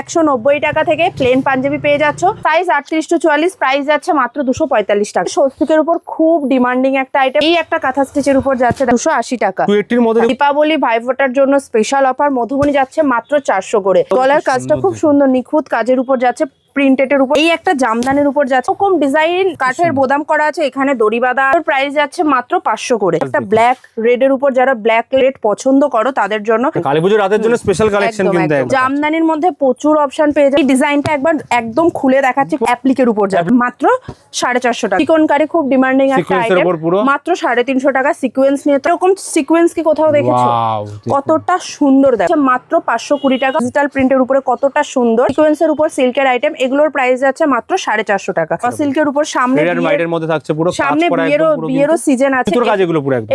একশো নব্বই টাকা থেকে প্লেন পাঞ্জাবি পেয়ে যাচ্ছ। আটত্রিশ টু চুয়াল্লিশ প্রাইস যাচ্ছে মাত্র দুশো পঁয়তাল্লিশ টাকা। স্বস্তিকের উপর খুব ডিমান্ডিং একটা আইটেম এই একটা কাঁথা স্টিচের উপর যাচ্ছে দুশো আশি টাকা। দীপাবলি ভাইফোটার জন্য স্পেশাল অফার মধুবনী যাচ্ছে মাত্র চারশো করে। গলার কাজটা খুব সুন্দর নিখুঁত কাজের উপর যাচ্ছে প্রিন্টেড এর উপর। এই একটা জামদানের উপর যাচ্ছে। এরকম ডিজাইন কাঠের বোদাম করা আছে এখানে দড়ি বাঁধা প্রাইস যাচ্ছে মাত্র পাঁচশো করে। একটা ব্ল্যাক রেড এর উপর যারা ব্ল্যাক রেড পছন্দ করো তাদের জন্য কালী পুজোর রাতের জন্য স্পেশাল কালেকশন কিন্তু। জামদানির মধ্যে প্রচুর অপশন পেয়ে এই ডিজাইনটা একবার একদম খুলে দেখাচ্ছি অ্যাপ্লিকের উপর যাবে। মাত্র সাড়ে চারশো টাকা। চিকনকারি খুব ডিমান্ডিং একটা আইটেম মাত্র সাড়ে তিনশো টাকা। সিকোয়েন্স নিয়ে এরকম সিকোয়েন্স কি কোথাও দেখেছ? কতটা সুন্দর দেখো মাত্র পাঁচশো কুড়ি টাকা। ডিজিটাল প্রিন্টের উপরে কতটা সুন্দর। সিকোয়েন্সের উপর সিল্কের আইটেম এগুলোর প্রাইস যাচ্ছে মাত্র সাড়ে চারশো টাকা। সিল্কের উপর সামনে হোয়াইটের মধ্যে থাকছে পুরো সামনে বিয়েরও বিয়েরও সিজন আছে।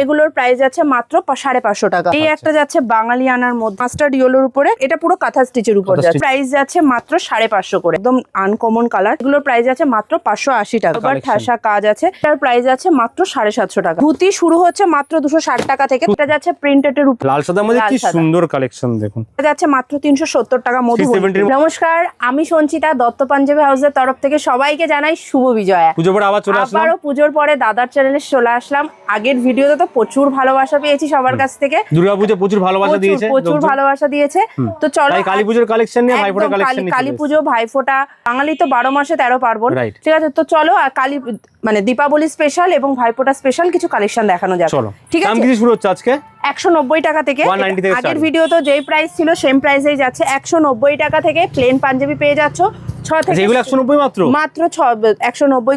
এগুলোর প্রাইস যাচ্ছে মাত্র সাড়ে পাঁচশো টাকা। এই একটা যাচ্ছে বাঙালি আনার মধ্যে মাস্টার্ড ইয়েলোর উপরে এটা পুরো কাঁথা স্টিচের উপর যাচ্ছে। প্রাইস যাচ্ছে মাত্র সাড়ে পাঁচশো করে। একদম আনকমন কালার এগুলোর প্রাইস আছে মাত্র পাঁচশো আশি টাকা। Collection। ঠাসা কাজ আছে। এটার প্রাইস আছে মাত্র সাড়ে সাতশো টাকা। ধুতি শুরু হচ্ছে মাত্র দুশো ষাট টাকা থেকে। এটা যাচ্ছে প্রিন্টেড এর উপর। লাল সাদার মধ্যে কি সুন্দর কালেকশন দেখুন। এটা যাচ্ছে মাত্র তিনশো সত্তর টাকা মধু 370 নমস্কার আমি সঞ্চিতা দত্ত পাঞ্জাবি হাউসের তরফ থেকে সবাইকে জানাই শুভ বিজয়া। পুজো পরে আবার চলে আসলাম। আবারও পুজোর পরে দাদার চ্যানেলে চলে আসলাম। আগের ভিডিওতে তো প্রচুর ভালোবাসা পেয়েছি সবার কাছ থেকে। দুর্গা পুজো প্রচুর ভালোবাসা দিয়েছে প্রচুর ভালোবাসা দিয়েছে। তো চলো তাই কালী পুজোর কালেকশন নিয়ে ভাইফোঁটা কালী- কালেকশন কালী পুজো ভাইফোঁটা বাঙালি তো বারো মাসে তেরো পার্বণ। ঠিক আছে তো চলো আর কালী মানে দীপাবলি স্পেশাল এবং ভাইফোঁটা স্পেশাল কিছু কালেকশন দেখানো যাক। চলো। ঠিক দাম আছে? কিছু শুরু হচ্ছে আজকে? একশো নব্বই টাকা থেকে। আগের ভিডিও তো যেই প্রাইস ছিল সেম প্রাইসেই যাচ্ছে। একশো নব্বই টাকা থেকে প্লেন পাঞ্জাবি পেয়ে যাচ্ছ। মাত্র? মাত্র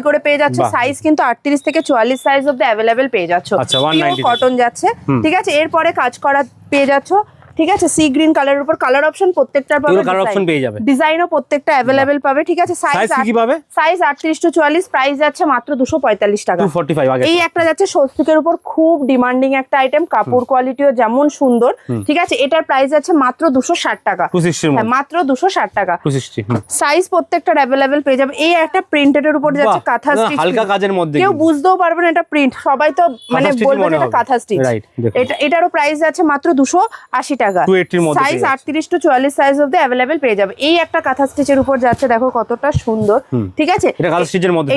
করে পেয়ে যাচ্ছে। সাইজ কিন্তু আটত্রিশ থেকে চুয়াল্লিশ সাইজ অব্দি অ্যাভেলেবেল পেয়ে যাচ্ছ। আচ্ছা, 190 কটন যাচ্ছে। ঠিক আছে? এরপরে কাজ করা পেয়ে যাচ্ছ। ঠিক আছে? সি গ্রিন কালারের উপর কালার অপশন প্রত্যেকটার পাবে কালার অপশন পেয়ে যাবে। ডিজাইনও প্রত্যেকটা অ্যাভেলেবেল পাবে ঠিক আছে? সাইজ সাইজ কি পাবে? সাইজ আটত্রিশ টু চুয়াল্লিশ প্রাইস যাচ্ছে মাত্র দুশো পঁয়তাল্লিশ টাকা। টু ফর্টি ফাইভ আগে এই একটা যাচ্ছে স্বস্তিকের উপর খুব ডিমান্ডিং একটা আইটেম কাপড় কোয়ালিটিও যেমন সুন্দর ঠিক আছে? এটার প্রাইস যাচ্ছে মাত্র দুশো ষাট টাকা। টু সিক্সটির হ্যাঁ মাত্র দুশো ষাট টাকা। টু সিক্সটি সাইজ প্রত্যেকটার অ্যাভেলেবেল পেয়ে যাবে। এই একটা প্রিন্টেড এর উপর যাচ্ছে কাঁথা স্টিচ হালকা কাজের মধ্যে কেউ বুঝতেও পারবে না এটা প্রিন্ট সবাই তো মানে বলবে এটা। কাঁথা স্টিচ এটা এটারও প্রাইস যাচ্ছে মাত্র দুশো আশি টাকা। 280 র মধ্যে সাইজ পেয়ে আটত্রিশ টু চুয়াল্লিশ সাইজ অব্দি অ্যাভেলেবেল পেয়ে যাবে। এই একটা কাঁথা স্টিচের উপর যাচ্ছে দেখো কতটা সুন্দর। ঠিক আছে?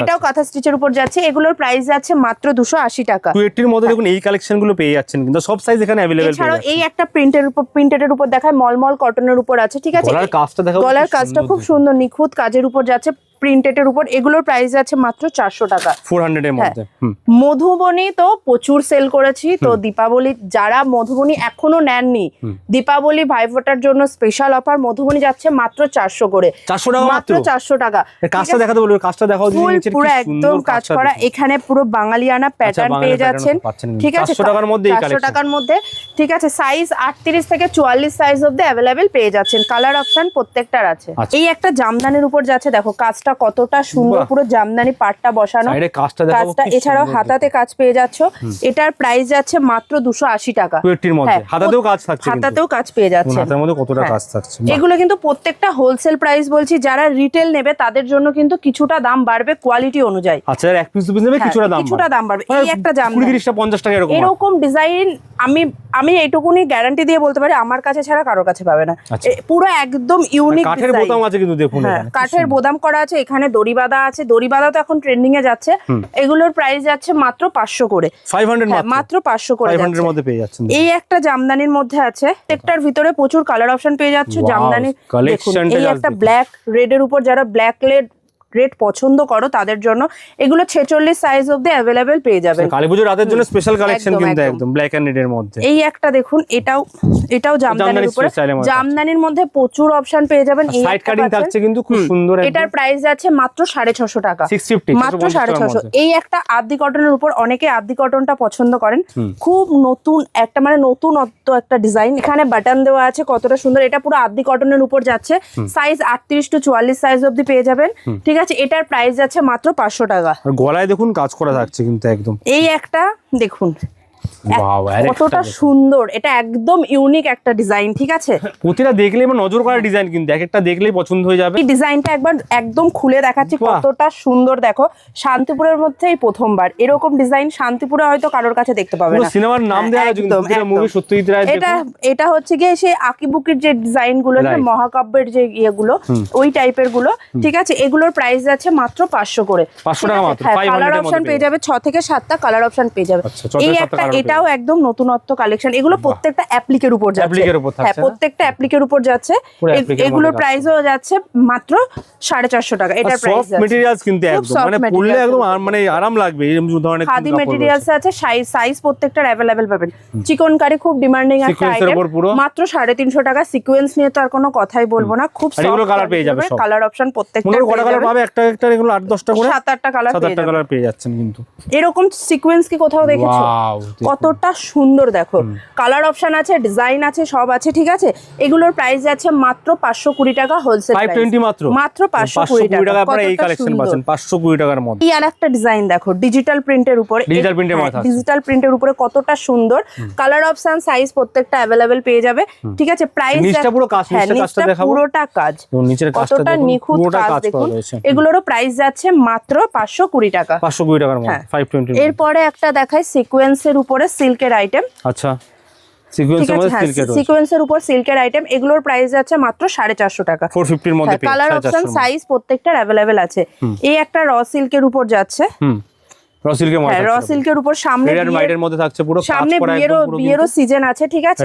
এটাও কাঁথা স্টিচের উপর যাচ্ছে। এগুলোর প্রাইস যাচ্ছে মাত্র দুশো আশি টাকা। টু মধ্যে দেখুন এই কালেকশনগুলো পেয়ে যাচ্ছেন কিন্তু সব সাইজ এখানে অ্যাভেলেবেল এছাড়াও এই একটা প্রিন্টের উপর প্রিন্টেড এর উপর দেখায় মলমল কটনের উপর আছে ঠিক আছে? গলার কাজটা দেখাও গলার কাজটা খুব সুন্দর নিখুঁত কাজের উপর যাচ্ছে। প্রিন্টেড এর উপর এগুলোর প্রাইস আছে মাত্র চারশো টাকা। ফোর হান্ড্রেড এর মধ্যে হুম। মধুবনী তো প্রচুর সেল করেছি তো দীপাবলি যারা মধুবনী এখনও নেননি দীপাবলি ভাইফোঁটার জন্য স্পেশাল অফার মধুবনী যাচ্ছে মাত্র চারশো করে। 400 টাকা মাত্র? চারশো টাকা। কাজটা দেখাতে বলব কাজটা দেখাও পুরো একদম কাজ করা এখানে পুরো বাঙালিয়ানা প্যাটার্ন পেয়ে যাচ্ছেন। ঠিক আছে 400 টাকার মধ্যে চারশো টাকার মধ্যে ঠিক আছে সাইজ আটত্রিশ থেকে চুয়াল্লিশ সাইজ অব্দি অ্যাভেলেবেল পেয়ে যাচ্ছেন। কালার অপশন প্রত্যেকটার আছে। আচ্ছা। এই একটা জামদানির উপর যাচ্ছে দেখো কাজটা কতটা সুন্দর পুরো জামদানি পাটটা বসানো। কাজটা এছাড়াও হাতাতে কাজ পেয়ে যাচ্ছ। এটার প্রাইস যাচ্ছে মাত্র দুশো আশি টাকা। হ্যাঁ, হাতাতেও কাজ থাকছে হাতাতেও কাজ পেয়ে যাচ্ছে। কতটা হ্যাঁ। কাজ থাকছে এগুলো কিন্তু প্রত্যেকটা হোলসেল প্রাইস বলছি যারা রিটেল নেবে তাদের জন্য কিন্তু কিছুটা দাম বাড়বে কোয়ালিটি অনুযায়ী। আচ্ছা এক পিস দু পিস নেবে হ্যাঁ, কিছুটা দাম কিছুটা দাম বাড়বে। মানে এই একটা জামদানি। কুড়ি তিরিশটা পঞ্চাশ টাকা এরকম। এরকম ডিজাইন আমি আমি এইটুকুনি গ্যারান্টি দিয়ে বলতে পারি আমার কাছে ছাড়া কারোর কাছে পাবে না। আচ্ছা। পুরো একদম ইউনিক কাঠের বোতাম আছে কিন্তু দেখুন কাঠের বোদাম করা আছে এখানে দড়ি বাঁধা আছে। দড়ি বাঁধা তো এখন ট্রেন্ডিং এ যাচ্ছে। এগুলোর প্রাইস যাচ্ছে মাত্র পাঁচশো করে। ফাইভ হ্যাঁ, মাত্র। পাঁচশো করে এই একটা জামদানির মধ্যে আছে। একটার ভিতরে প্রচুর কালার অপশন পেয়ে যাচ্ছে। জামদানি দেখুন এই একটা ব্ল্যাক রেড এর উপর যারা ব্ল্যাক রেড রেড পছন্দ করো তাদের জন্য এগুলো ছেচল্লিশ সাইজ অব্দি অ্যাভেলেবেল পেয়ে যাবেন। কালী পুজোর রাতের জন্য স্পেশাল কালেকশন কিন্তু একদম। ব্ল্যাক এন্ড এর মধ্যে। এই একটা দেখুন এটাও এটাও জামদানির উপরে। জামদানির মধ্যে প্রচুর অপশন পেয়ে যাবেন এই সাইড কাটিং থাকছে কিন্তু খুব সুন্দর এটার প্রাইস যাচ্ছে মাত্র সাড়ে ছশো টাকা। সিক্স ফিফটি মাত্র সাড়ে ছশো। এই একটা আদি কটনের উপর অনেকে আদি কটনটা পছন্দ করেন। খুব নতুন একটা মানে নতুনত্ব একটা ডিজাইন এখানে বাটন দেওয়া আছে কতটা সুন্দর। এটা পুরো আদি কটনের উপর যাচ্ছে। সাইজ আটত্রিশ টু চুয়াল্লিশ সাইজ অব্দি পেয়ে যাবেন। ঠিক আছে এটার প্রাইস আছে মাত্র পাঁচশো টাকা। আর গলায় দেখুন কাজ করা থাকছে কিন্তু একদম। এই একটা দেখুন। কতটা সুন্দর এটা একদম ইউনিক একটা ডিজাইন ঠিক আছে? প্রতিটা আমার নজর করা ডিজাইন কিন্তু এক একটা দেখলেই পছন্দ হয়ে যাবে। এই ডিজাইনটা একবার একদম খুলে দেখাচ্ছি কতটা সুন্দর দেখো। শান্তিপুরের প্রথমবার এরকম ডিজাইন শান্তিপুরে হয়তো কারোর কাছে দেখতে পাবে না। সিনেমার নাম আছে কিন্তু প্রতিটা মুভি সত্যজিৎ রায় এটা এটা হচ্ছে গিয়ে সেই আকিবুকির যে ডিজাইনগুলো মহাকাব্যের যে ইয়েগুলো ওই টাইপেরগুলো ঠিক আছে? এগুলোর প্রাইস আছে মাত্র পাঁচশো করে। 500 টাকা মাত্র, কালার অপশন পেয়ে যাবে। ছ থেকে সাতটা কালার অপশন পেয়ে যাবে। আচ্ছা, এই একটা এটাও একদম নতুনত্ব কালেকশন এগুলো প্রত্যেকটা অ্যাপ্লিকের উপর যাচ্ছে। হ্যাঁ? প্রত্যেকটা অ্যাপ্লিকের উপর যাচ্ছে। এগুলোর প্রাইসও যাচ্ছে মাত্র সাড়ে চারশো টাকা। এটার প্রাইস সফট মেটেরিয়ালস কিন্তু একদম। মানে পরলে একদম মানে আরাম লাগবে। এই ধরনের খাদি মেটেরিয়ালস আছে সাইজ সাইজ প্রত্যেকটার অ্যাভেলেবেল পাবেন। চিকন কারি খুব ডিমান্ডিং একটা আইটেম মাত্র সাড়ে তিনশো টাকা। সিকোয়েন্স নিয়ে তো আর কোনো কথাই বলব না। খুব এগুলো colour পেয়ে যাবে। কালার অপশন প্রত্যেকটা কটা কালার পাবে? একটা একটা এগুলো আট দশটা করে। সাত আটটা কালার সাত আটটা কালার পেয়ে যাচ্ছেন কিন্তু। এরকম সিকোয়েন্স কি কোথাও দেখেছ। কতটা সুন্দর দেখো। কালার অপশন আছে ডিজাইন আছে সব আছে ঠিক আছে? এগুলোর প্রাইস যাচ্ছে মাত্র পাঁচশো কুড়ি টাকা হোলসেল মাত্র? মাত্র পাঁচশো কুড়ি টাকা। টাকা এই কালেকশন পাচ্ছেন পাঁচশো কুড়ি টাকার মধ্যে। এই আর একটা ডিজাইন দেখো ডিজিটাল প্রিন্টের উপরে। মধ্যে আছে। ডিজিটাল প্রিন্টের উপরে কতটা সুন্দর। কালার অপশন সাইজ প্রত্যেকটা অ্যাভেলেবেল পেয়ে যাবে ঠিক আছে? প্রাইস পুরো কাজ। পুরোটা কাজ। কতটা নিখুঁত কাজ দেখুন। এগুলোরও প্রাইস যাচ্ছে মাত্র পাঁচশো কুড়ি টাকা। পাঁচশো কুড়ি টাকার মধ্যে এরপরে একটা দেখাই সিকোয়েন্সের উপরে। সিল্কের আইটেম আচ্ছা সিকুয়েন্সের হ্যাঁ উপর সিল্কের আইটেম এগুলোর প্রাইস যাচ্ছে মাত্র সাড়ে চারশো টাকা। কালার অপশন সাইজ প্রত্যেকটার অ্যাভেলেবেল আছে। এই একটা র সিল্কের উপর যাচ্ছে। হুম র হ্যাঁ উপর সামনে মধ্যে থাকছে পুরো সামনে বিয়েরও বিয়েরও সিজন আছে ঠিক আছে?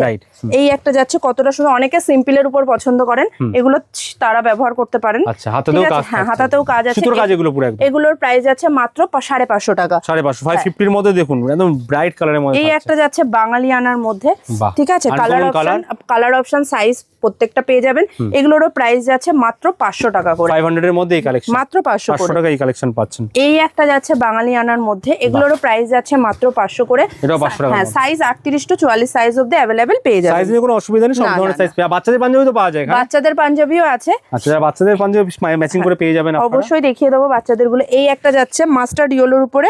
এই একটা যাচ্ছে কতটা সুন্দর অনেকে সিম্পলের উপর পছন্দ করেন এগুলো তারা ব্যবহার করতে পারেন। আচ্ছা আছে? কাজ হ্যাঁ হাতাতেও কাজ আছে। সুতোর কাজ এগুলো পুরো এগুলোর প্রাইস যাচ্ছে মাত্র পা- সাড়ে পাঁচশো টাকা। সাড়ে পাঁচশো ফাইভ হ্যাঁ। ফিফটির মধ্যে দেখুন একদম ব্রাইট কালারের মধ্যে এই একটা যাচ্ছে বাঙালি আনার মধ্যে ঠিক আছে? Colour option colour option size প্রত্যেকটা পেয়ে যাবেন। এগুলোরও প্রাইস যাচ্ছে মাত্র পাঁচশো টাকা করে। ফাইভ হান্ড্রেড এর মধ্যে এই কালেকশন মাত্র পাঁচশো পাঁচশো করে। টাকা এই কালেকশন পাচ্ছেন। এই একটা যাচ্ছে বাঙালি আনার মধ্যে এগুলোরও প্রাইস যাচ্ছে মাত্র পাঁচশো করে। এটাও 500 টাকার হ্যাঁ সাইজ আটত্রিশ টু চুয়াল্লিশ সাইজ অব্দি অ্যাভেলেবেল পেয়ে যাবে সাইজ নিয়ে কোনো অসুবিধা নেই সব ধরনের সাইজ পেয়ে বাচ্চাদের পাঞ্জাবি তো পাওয়া যায় বাচ্চাদের পাঞ্জাবিও আছে। আচ্ছা বাচ্চাদের পাঞ্জাবি ম্যাচিং করে পেয়ে যাবেন অবশ্যই দেখিয়ে দেবো বাচ্চাদেরগুলো এই একটা যাচ্ছে মাস্টার্ড ইয়েলোর উপরে।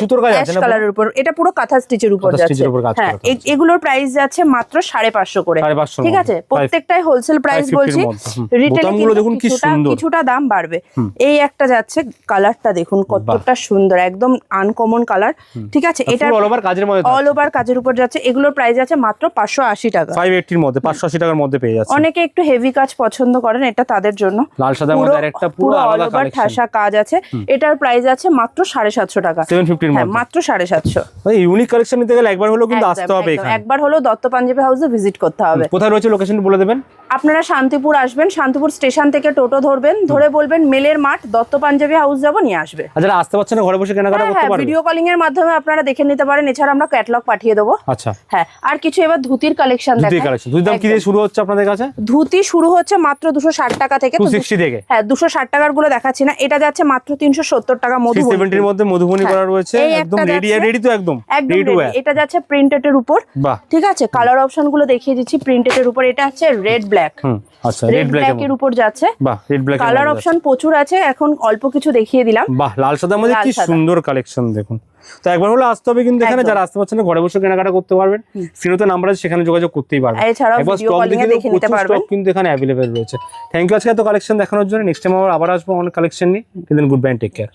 সুতোর কাজ আছে কালারের উপর। এটা পুরো কাঁথা স্টিচের উপর যাচ্ছে। হ্যাঁ এগুলোর প্রাইস যাচ্ছে মাত্র সাড়ে পাঁচশো করে। ঠিক আছে? প্রত্যেকটাই হোলসেল প্রাইস বলছি। রিটেলে বোতামগুলো দেখুন কি সুন্দর। কিছুটা দাম বাড়বে। এই একটা যাচ্ছে কালারটা দেখুন কতটা সুন্দর একদম আনকমন কালার ঠিক আছে? এটা অল ওভার কাজের মধ্যে অল ওভার কাজের উপর যাচ্ছে। এগুলোর প্রাইস আছে মাত্র পাঁচশো আশি টাকা। ফাইভ এইটির মধ্যে পাঁচশো আশি টাকার মধ্যে পেয়ে যাচ্ছে। অনেকে একটু হেভি কাজ পছন্দ করেন এটা তাদের জন্য। লাল সাদার মধ্যে পুরো আলাদা কালেকশন ঠাসা কাজ আছে। এটার প্রাইস আছে মাত্র সাড়ে সাতশো টাকা। সেভেন ফিফটির হ্যাঁ মধ্যে। মাত্র সাড়ে সাতশো। এই ইউনিক কালেকশন নিতে গেলে একবার হলেও কিন্তু আসতে হবে এখানে। একবার হলো দত্ত পাঞ্জাবি হাউসে ভিজিট করতে হবে। কোথায় রয়েছে লোকেশন বলে দেবেন? আপনারা শান্তিপুর আসবেন শান্তিপুর স্টেশন থেকে টোটো ধরবেন ধরে বলবেন মেলের মাঠ দত্ত পাঞ্জাবি হাউস যাব নিয়ে আসবে। যারা আসতে পারছে না ঘরে বসে কেনাকাটা হ্যাঁ করতে হ্যাঁ পারবে? ভিডিও কলিং এর মাধ্যমে আপনারা দেখে নিতে পারেন এছাড়া আমরা ক্যাটলগ পাঠিয়ে দেবো। আচ্ছা। হ্যাঁ আর কিছু এবার ধুতির কালেকশন ধুতি কালেকশন ধুতি দাম কি দিয়ে শুরু হচ্ছে আপনাদের কাছে? ধুতি শুরু হচ্ছে মাত্র দুশো ষাট টাকা থেকে। হ্যাঁ দুশো ষাট টাকারগুলো দেখাচ্ছি না। এটা যাচ্ছে মাত্র তিনশো সত্তর টাকা থ্রি মধুবনী সেভেন্টির মধ্যে মধুবনী হ্যাঁ, করা রয়েছে। একদম রেডি রেডি তো একদম। একদম রেডি টু ready। এটা যাচ্ছে প্রিন্টেড এর উপর। ঠিক আছে? কালার অপশনগুলো দেখিয়ে দিচ্ছি প্রিন্টেড এর উপর। এটা হচ্ছে রেড ব্ল্যাক হুম আচ্ছা রেড ব্ল্যাক ব্ল্যাক এর উপর যাচ্ছে। বাহ রেড ব্ল্যাক কালার অপশন প্রচুর আছে এখন অল্প কিছু দেখিয়ে দিলাম। বাহ লাল সাদার মধ্যে কি সুন্দর কালেকশন দেখুন। তো একবার হলে আসতে হবে কিন্তু এখানে যারা আসতে পারছেন না ঘরে বসে কেনাকাটা করতে পারবেন। সিনোতে নাম্বার আছে সেখানে যোগাযোগ করতেই পারবেন। এছাড়াও ভিডিও কলিং এ দেখে নিতে পারবেন। স্টক কিন্তু এখানে অ্যাভেলেবেল রয়েছে। থ্যাংক ইউ আজকে এত কালেকশন দেখানোর জন্য। নেক্সট টাইম আবার আসব অনেক কালেকশন নিয়ে। কিন্তু গুড বাই টেক কেয়ার